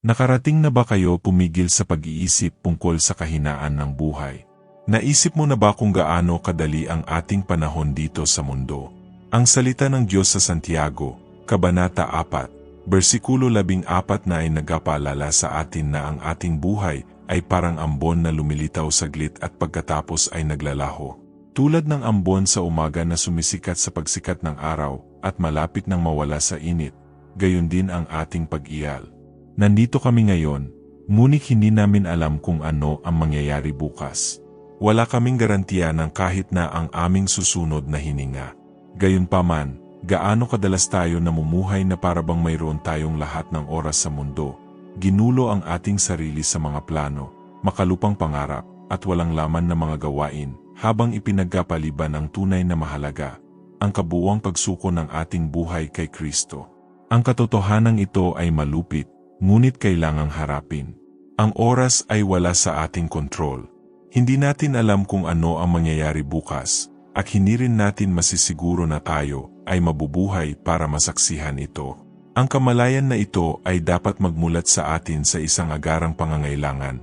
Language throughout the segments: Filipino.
Nakarating na ba kayo pumigil sa pag-iisip tungkol sa kahinaan ng buhay? Naisip mo na ba kung gaano kadali ang ating panahon dito sa mundo? Ang salita ng Diyos sa Santiago, Kabanata 4, versikulo 14 na ay nagapaalala sa atin na ang ating buhay ay parang ambon na lumilitaw saglit at pagkatapos ay naglalaho. Tulad ng ambon sa umaga na sumisikat sa pagsikat ng araw at malapit nang mawala sa init, gayon din ang ating pag-iyal. Nandito kami ngayon, ngunit hindi namin alam kung ano ang mangyayari bukas. Wala kaming garantiya ng kahit na ang aming susunod na hininga. Gayunpaman, gaano kadalas tayo namumuhay na parabang mayroon tayong lahat ng oras sa mundo, ginulo ang ating sarili sa mga plano, makalupang pangarap, at walang laman na mga gawain, habang ipinagkapaliban ang tunay na mahalaga, ang kabuwang pagsuko ng ating buhay kay Kristo. Ang katotohanan ito ay malupit, ngunit kailangang harapin. Ang oras ay wala sa ating kontrol. Hindi natin alam kung ano ang mangyayari bukas, at hindi rin natin masisiguro na tayo ay mabubuhay para masaksihan ito. Ang kamalayan na ito ay dapat magmulat sa atin sa isang agarang pangangailangan.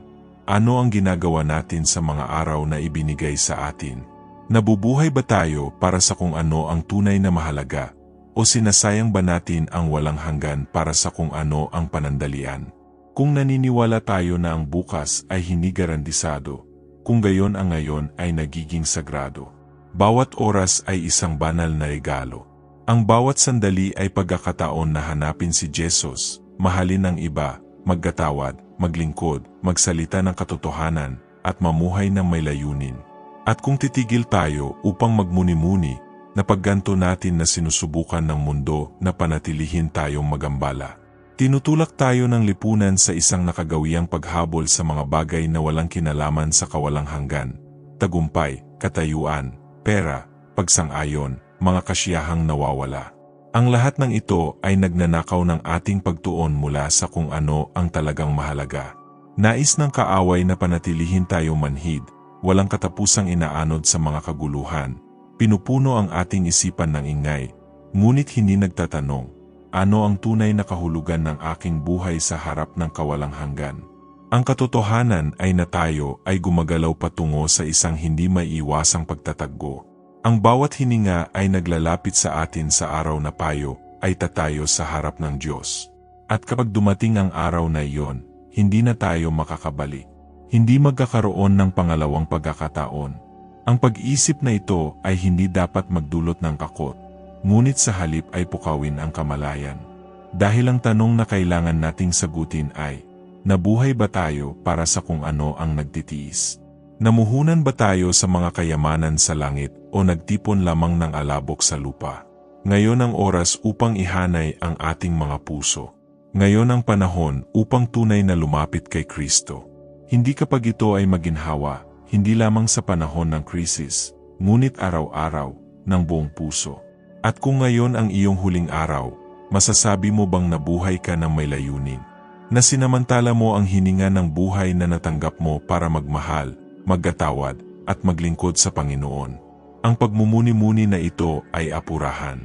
Ano ang ginagawa natin sa mga araw na ibinigay sa atin? Nabubuhay ba tayo para sa kung ano ang tunay na mahalaga o sinasayang ba natin ang walang hanggan para sa kung ano ang panandalian? Kung naniniwala tayo na ang bukas ay hindi garantisado, kung gayon ang ngayon ay nagiging sagrado. Bawat oras ay isang banal na regalo. Ang bawat sandali ay pagkakataon na hanapin si Jesus, mahalin ang iba, maggatawad, maglingkod, magsalita ng katotohanan, at mamuhay ng may layunin. At kung titigil tayo upang magmuni-muni, na pagganto natin na sinusubukan ng mundo na panatilihin tayong magambala. Tinutulak tayo ng lipunan sa isang nakagawiyang paghabol sa mga bagay na walang kinalaman sa kawalang hanggan. Tagumpay, katayuan, pera, pagsang-ayon, mga kasiyahang nawawala. Ang lahat ng ito ay nagnanakaw ng ating pagtuon mula sa kung ano ang talagang mahalaga. Nais ng kaaway na panatilihin tayo manhid, walang katapusang inaanod sa mga kaguluhan, Pinupuno ang ating isipan ng ingay, ngunit hindi nagtatanong, ano ang tunay na kahulugan ng aking buhay sa harap ng kawalang hanggan. Ang katotohanan ay na tayo ay gumagalaw patungo sa isang hindi maiiwasang pagtataggo. Ang bawat hininga ay naglalapit sa atin sa araw na payo ay tatayo sa harap ng Diyos. At kapag dumating ang araw na iyon, hindi na tayo makakabalik. Hindi magkakaroon ng pangalawang pagkakataon ang pag-isip na ito ay hindi dapat magdulot ng kakot, ngunit sa halip ay pukawin ang kamalayan. Dahil ang tanong na kailangan nating sagutin ay, nabuhay ba tayo para sa kung ano ang nagtitiis? Namuhunan ba tayo sa mga kayamanan sa langit o nagtipon lamang ng alabok sa lupa? Ngayon ang oras upang ihanay ang ating mga puso. Ngayon ang panahon upang tunay na lumapit kay Kristo. Hindi kapag ito ay maginhawa, hindi lamang sa panahon ng krisis, ngunit araw-araw, ng buong puso. At kung ngayon ang iyong huling araw, masasabi mo bang nabuhay ka ng may layunin? Na sinamantala mo ang hininga ng buhay na natanggap mo para magmahal, maggatawad, at maglingkod sa Panginoon. Ang pagmumuni-muni na ito ay apurahan.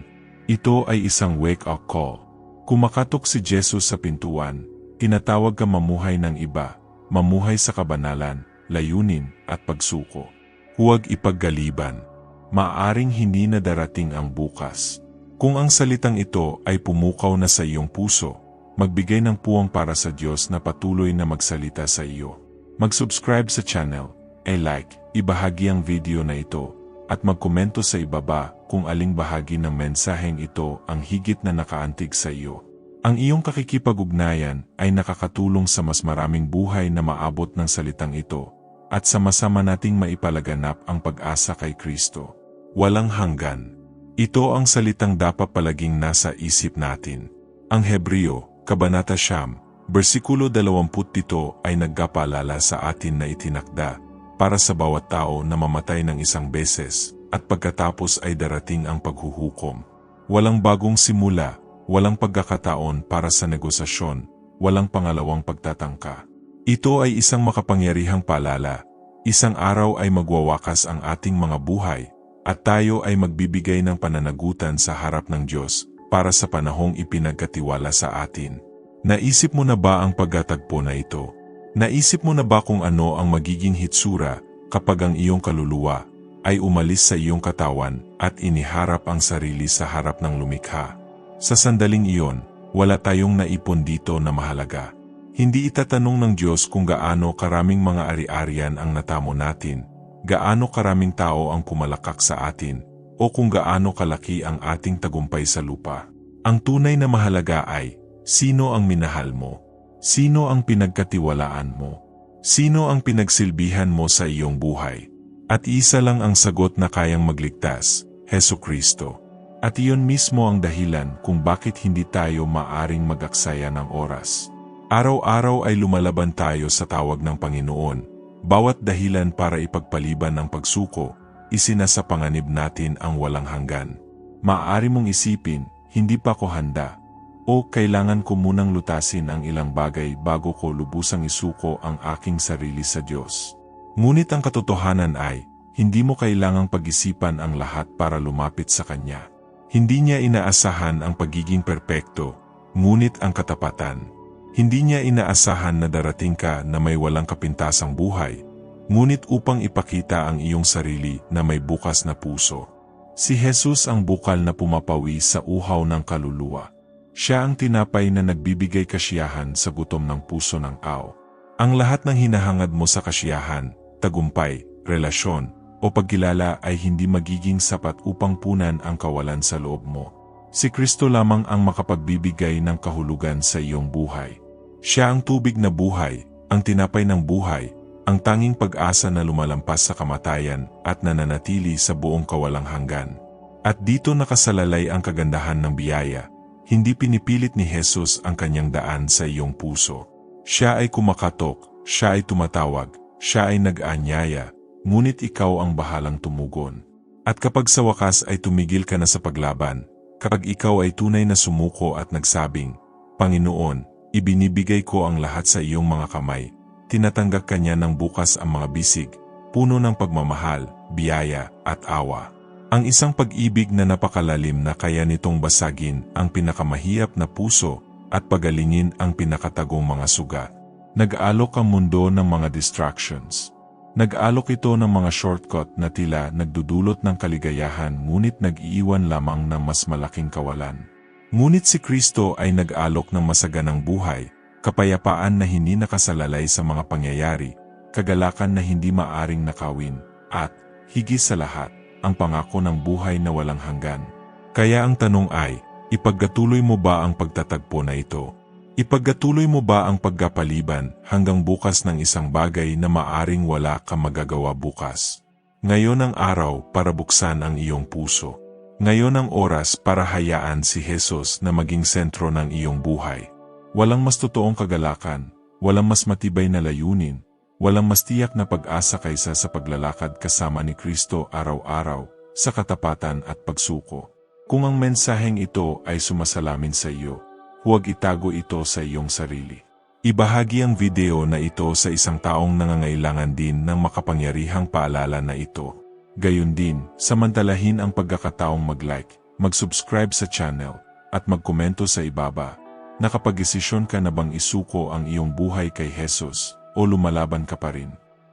Ito ay isang wake-up call. Kumakatok si Jesus sa pintuan, tinatawag ka mamuhay ng iba, mamuhay sa kabanalan, layunin at pagsuko. Huwag ipaggaliban. Maaring hindi na darating ang bukas. Kung ang salitang ito ay pumukaw na sa iyong puso, magbigay ng puwang para sa Diyos na patuloy na magsalita sa iyo. Mag-subscribe sa channel, i-like, ibahagi ang video na ito, at magkomento sa ibaba kung aling bahagi ng mensaheng ito ang higit na nakaantig sa iyo. Ang iyong kakikipag-ugnayan ay nakakatulong sa mas maraming buhay na maabot ng salitang ito at sama-sama nating maipalaganap ang pag-asa kay Kristo. Walang hanggan. Ito ang salitang dapat palaging nasa isip natin. Ang Hebreo, Kabanata Siyam, versikulo 27 ay nagkapaalala sa atin na itinakda para sa bawat tao na mamatay ng isang beses at pagkatapos ay darating ang paghuhukom. Walang bagong simula, walang pagkakataon para sa negosasyon, walang pangalawang pagtatangka. Ito ay isang makapangyarihang palala. Isang araw ay magwawakas ang ating mga buhay, at tayo ay magbibigay ng pananagutan sa harap ng Diyos para sa panahong ipinagkatiwala sa atin. Naisip mo na ba ang pagkatagpo na ito? Naisip mo na ba kung ano ang magiging hitsura kapag ang iyong kaluluwa ay umalis sa iyong katawan at iniharap ang sarili sa harap ng lumikha? Sa sandaling iyon, wala tayong naipon dito na mahalaga. Hindi itatanong ng Diyos kung gaano karaming mga ari-arian ang natamo natin, gaano karaming tao ang pumalakak sa atin, o kung gaano kalaki ang ating tagumpay sa lupa. Ang tunay na mahalaga ay, sino ang minahal mo? Sino ang pinagkatiwalaan mo? Sino ang pinagsilbihan mo sa iyong buhay? At isa lang ang sagot na kayang magligtas, Heso Kristo. At iyon mismo ang dahilan kung bakit hindi tayo maaring magaksaya ng oras. Araw-araw ay lumalaban tayo sa tawag ng Panginoon. Bawat dahilan para ipagpaliban ang pagsuko, isinasapanganib natin ang walang hanggan. Maaari mong isipin, hindi pa ko handa, o kailangan ko munang lutasin ang ilang bagay bago ko lubusang isuko ang aking sarili sa Diyos. Ngunit ang katotohanan ay, hindi mo kailangang pag-isipan ang lahat para lumapit sa Kanya. Hindi niya inaasahan ang pagiging perpekto, ngunit ang katapatan. Hindi niya inaasahan na darating ka na may walang kapintasang buhay, ngunit upang ipakita ang iyong sarili na may bukas na puso. Si Jesus ang bukal na pumapawi sa uhaw ng kaluluwa. Siya ang tinapay na nagbibigay kasiyahan sa gutom ng puso ng tao. Ang lahat ng hinahangad mo sa kasiyahan, tagumpay, relasyon, o pagkilala ay hindi magiging sapat upang punan ang kawalan sa loob mo. Si Kristo lamang ang makapagbibigay ng kahulugan sa iyong buhay. Siya ang tubig na buhay, ang tinapay ng buhay, ang tanging pag-asa na lumalampas sa kamatayan at nananatili sa buong kawalang hanggan. At dito nakasalalay ang kagandahan ng biyaya, hindi pinipilit ni Jesus ang kanyang daan sa iyong puso. Siya ay kumakatok, siya ay tumatawag, siya ay nag-aanyaya, ngunit ikaw ang bahalang tumugon. At kapag sa wakas ay tumigil ka na sa paglaban, kapag ikaw ay tunay na sumuko at nagsabing, Panginoon, ibinibigay ko ang lahat sa iyong mga kamay, tinatanggap ka niya ng bukas ang mga bisig, puno ng pagmamahal, biyaya, at awa. Ang isang pag-ibig na napakalalim na kaya nitong basagin ang pinakamahiyap na puso at pagalingin ang pinakatagong mga sugat. Nag-alok ang mundo ng mga distractions. Nag-alok ito ng mga shortcut na tila nagdudulot ng kaligayahan ngunit nag-iiwan lamang ng mas malaking kawalan. Ngunit si Kristo ay nag-alok ng masaganang buhay, kapayapaan na hindi nakasalalay sa mga pangyayari, kagalakan na hindi maaring nakawin, at, higit sa lahat, ang pangako ng buhay na walang hanggan. Kaya ang tanong ay, ipagkatuloy mo ba ang pagtatagpo na ito? Ipagkatuloy mo ba ang pagkapaliban hanggang bukas ng isang bagay na maaring wala ka magagawa bukas? Ngayon ang araw para buksan ang iyong puso. Ngayon ang oras para hayaan si Jesus na maging sentro ng iyong buhay. Walang mas totoong kagalakan, walang mas matibay na layunin, Walang mas tiyak na pag-asa kaysa sa paglalakad kasama ni Kristo araw-araw, sa katapatan at pagsuko. Kung ang mensaheng ito ay sumasalamin sa iyo, huwag itago ito sa iyong sarili. Ibahagi ang video na ito sa isang taong nangangailangan din ng makapangyarihang paalala na ito. Gayun din, samantalahin ang pagkakataong mag-like, mag-subscribe sa channel, at magkomento sa ibaba. Nakapag-desisyon ka na bang isuko ang iyong buhay kay Jesus? o lumalaban ka pa rin.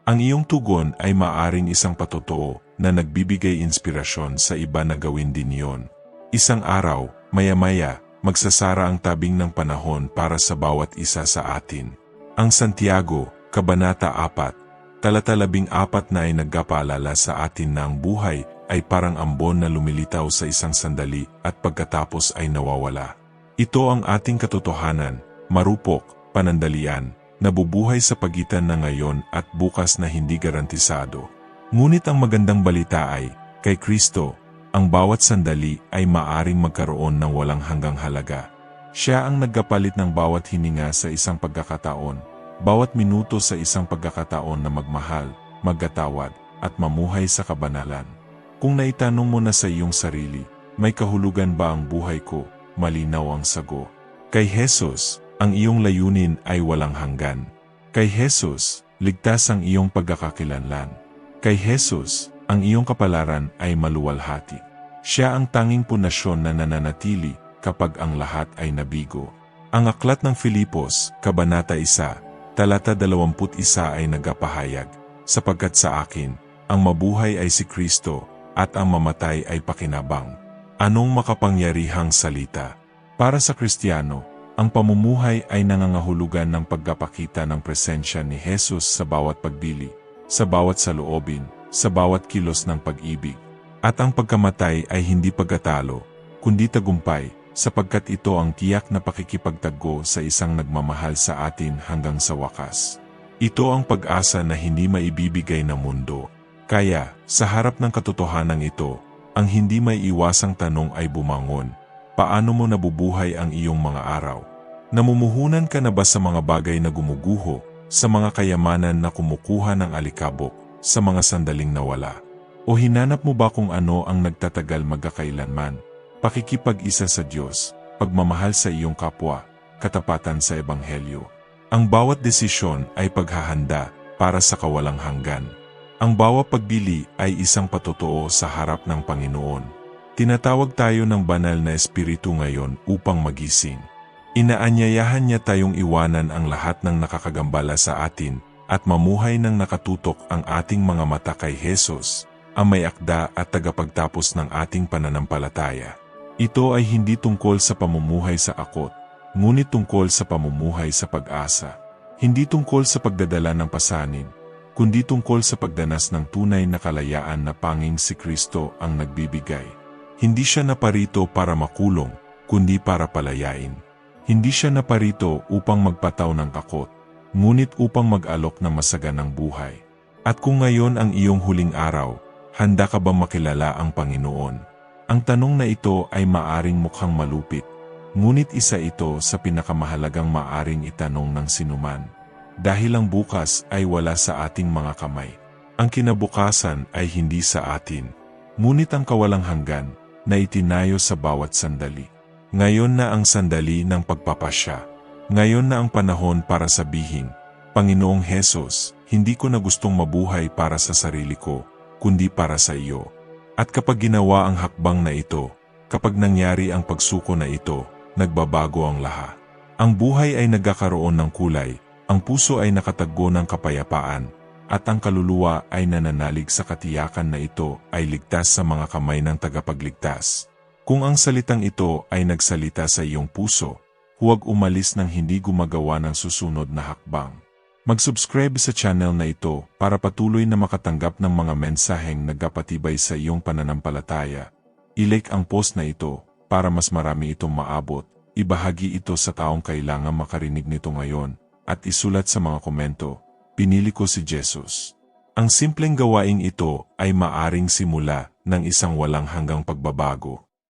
Ang iyong tugon ay maaring isang patotoo na nagbibigay inspirasyon sa iba na gawin din yon. Isang araw, maya-maya, magsasara ang tabing ng panahon para sa bawat isa sa atin. Ang Santiago, Kabanata 4, talata 14 na ay nagkapaalala sa atin na ang buhay ay parang ambon na lumilitaw sa isang sandali at pagkatapos ay nawawala. Ito ang ating katotohanan, marupok, panandalian, nabubuhay sa pagitan na ngayon at bukas na hindi garantisado. Ngunit ang magandang balita ay, kay Kristo, ang bawat sandali ay maaring magkaroon ng walang hanggang halaga. Siya ang nagkapalit ng bawat hininga sa isang pagkakataon, bawat minuto sa isang pagkakataon na magmahal, magkatawad, at mamuhay sa kabanalan. Kung naitanong mo na sa iyong sarili, may kahulugan ba ang buhay ko? Malinaw ang sago. Kay Jesus, ang iyong layunin ay walang hanggan. Kay Jesus, ligtas ang iyong pagkakakilanlan. Kay Jesus, ang iyong kapalaran ay maluwalhati. Siya ang tanging punasyon na nananatili kapag ang lahat ay nabigo. Ang aklat ng Filipos, Kabanata 1, talata 21 ay nagapahayag, sapagkat sa akin, ang mabuhay ay si Kristo, at ang mamatay ay pakinabang. Anong makapangyarihang salita? Para sa Kristiyano, ang pamumuhay ay nangangahulugan ng pagkapakita ng presensya ni Jesus sa bawat pagbili, sa bawat saloobin, sa bawat kilos ng pag-ibig. At ang pagkamatay ay hindi pagkatalo, kundi tagumpay, sapagkat ito ang tiyak na pakikipagtaggo sa isang nagmamahal sa atin hanggang sa wakas. Ito ang pag-asa na hindi maibibigay ng mundo. Kaya, sa harap ng katotohanan ito, ang hindi may iwasang tanong ay bumangon. Paano mo nabubuhay ang iyong mga araw? Namumuhunan ka na ba sa mga bagay na gumuguho, sa mga kayamanan na kumukuha ng alikabok, sa mga sandaling nawala? O hinanap mo ba kung ano ang nagtatagal magkakailanman? Pakikipag-isa sa Diyos, pagmamahal sa iyong kapwa, katapatan sa Ebanghelyo. Ang bawat desisyon ay paghahanda para sa kawalang hanggan. Ang bawat pagbili ay isang patotoo sa harap ng Panginoon. Tinatawag tayo ng banal na espiritu ngayon upang magising. Inaanyayahan niya tayong iwanan ang lahat ng nakakagambala sa atin at mamuhay ng nakatutok ang ating mga mata kay Jesus, ang may akda at tagapagtapos ng ating pananampalataya. Ito ay hindi tungkol sa pamumuhay sa akot, ngunit tungkol sa pamumuhay sa pag-asa. Hindi tungkol sa pagdadala ng pasanin, kundi tungkol sa pagdanas ng tunay na kalayaan na panging si Kristo ang nagbibigay. Hindi siya naparito para makulong, kundi para palayain. Hindi siya naparito upang magpataw ng kakot, ngunit upang mag-alok ng masaganang buhay. At kung ngayon ang iyong huling araw, handa ka ba makilala ang Panginoon? Ang tanong na ito ay maaring mukhang malupit, ngunit isa ito sa pinakamahalagang maaring itanong ng sinuman. Dahil ang bukas ay wala sa ating mga kamay. Ang kinabukasan ay hindi sa atin, ngunit ang kawalang hanggan na itinayo sa bawat sandali. Ngayon na ang sandali ng pagpapasya. Ngayon na ang panahon para sabihin, Panginoong Hesus, hindi ko na gustong mabuhay para sa sarili ko, kundi para sa iyo. At kapag ginawa ang hakbang na ito, kapag nangyari ang pagsuko na ito, nagbabago ang laha. Ang buhay ay nagkakaroon ng kulay, ang puso ay nakataggo ng kapayapaan, at ang kaluluwa ay nananalig sa katiyakan na ito ay ligtas sa mga kamay ng tagapagligtas. Kung ang salitang ito ay nagsalita sa iyong puso, huwag umalis ng hindi gumagawa ng susunod na hakbang. Mag-subscribe sa channel na ito para patuloy na makatanggap ng mga mensaheng nagkapatibay sa iyong pananampalataya. I-like ang post na ito para mas marami itong maabot. Ibahagi ito sa taong kailangan makarinig nito ngayon at isulat sa mga komento, pinili ko si Jesus. Ang simpleng gawaing ito ay maaring simula ng isang walang hanggang pagbabago.